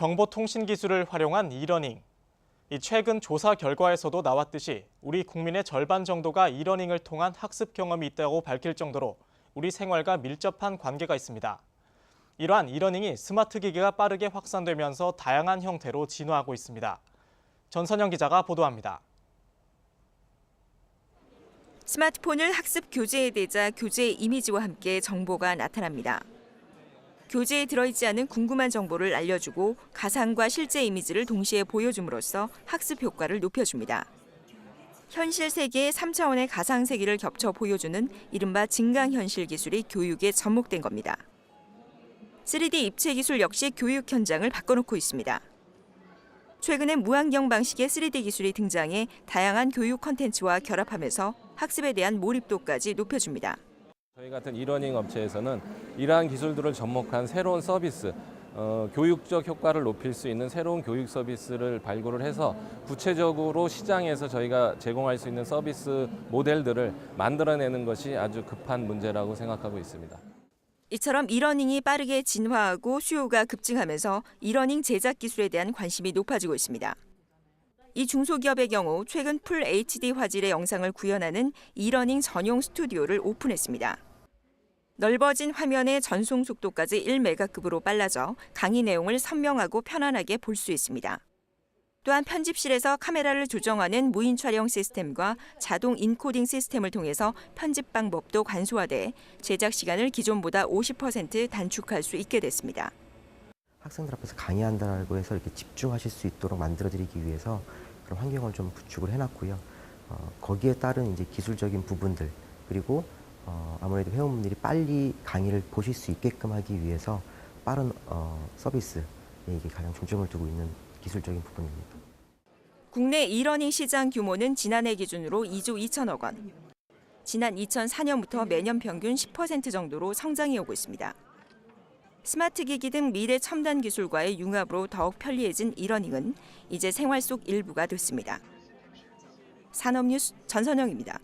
정보통신 기술을 활용한 이러닝. 이 최근 조사 결과에서도 나왔듯이 우리 국민의 절반 정도가 이러닝을 통한 학습 경험이 있다고 밝힐 정도로 우리 생활과 밀접한 관계가 있습니다. 이러한 이러닝이 스마트 기기가 빠르게 확산되면서 다양한 형태로 진화하고 있습니다. 전선영 기자가 보도합니다. 스마트폰을 학습 교재에 대자 교재 이미지와 함께 정보가 나타납니다. 교재에 들어있지 않은 궁금한 정보를 알려주고 가상과 실제 이미지를 동시에 보여줌으로써 학습 효과를 높여줍니다. 현실 세계의 3차원의 가상 세계를 겹쳐 보여주는 이른바 증강현실 기술이 교육에 접목된 겁니다. 3D 입체 기술 역시 교육 현장을 바꿔놓고 있습니다. 최근에 무안경 방식의 3D 기술이 등장해 다양한 교육 컨텐츠와 결합하면서 학습에 대한 몰입도까지 높여줍니다. 저희 같은 이러닝 업체에서는 이러한 기술들을 접목한 새로운 서비스, 어, 교육적 효과를 높일 수 있는 새로운 교육 서비스를 발굴을 해서 구체적으로 시장에서 저희가 제공할 수 있는 서비스 모델들을 만들어내는 것이 아주 급한 문제라고 생각하고 있습니다. 이처럼 이러닝이 빠르게 진화하고 수요가 급증하면서 이러닝 제작 기술에 대한 관심이 높아지고 있습니다. 이 중소기업의 경우 최근 풀 HD 화질의 영상을 구현하는 이러닝 전용 스튜디오를 오픈했습니다. 넓어진 화면의 전송 속도까지 1메가급으로 빨라져 강의 내용을 선명하고 편안하게 볼 수 있습니다. 또한 편집실에서 카메라를 조정하는 무인 촬영 시스템과 자동 인코딩 시스템을 통해서 편집 방법도 간소화돼 제작 시간을 기존보다 50% 단축할 수 있게 됐습니다. 학생들 앞에서 강의한다고 해서 이렇게 집중하실 수 있도록 만들어드리기 위해서 그런 환경을 좀 구축을 해놨고요. 어, 거기에 따른 이제 기술적인 부분들 그리고 어, 아무래도 회원분들이 빨리 강의를 보실 수 있게끔 하기 위해서 빠른 어, 서비스에 이게 가장 중점을 두고 있는 기술적인 부분입니다. 국내 이러닝 시장 규모는 지난해 기준으로 2조 2천억 원. 지난 2004년부터 매년 평균 10% 정도로 성장해 오고 있습니다. 스마트 기기 등 미래 첨단 기술과의 융합으로 더욱 편리해진 이러닝은 이제 생활 속 일부가 됐습니다. 산업뉴스 전선영입니다.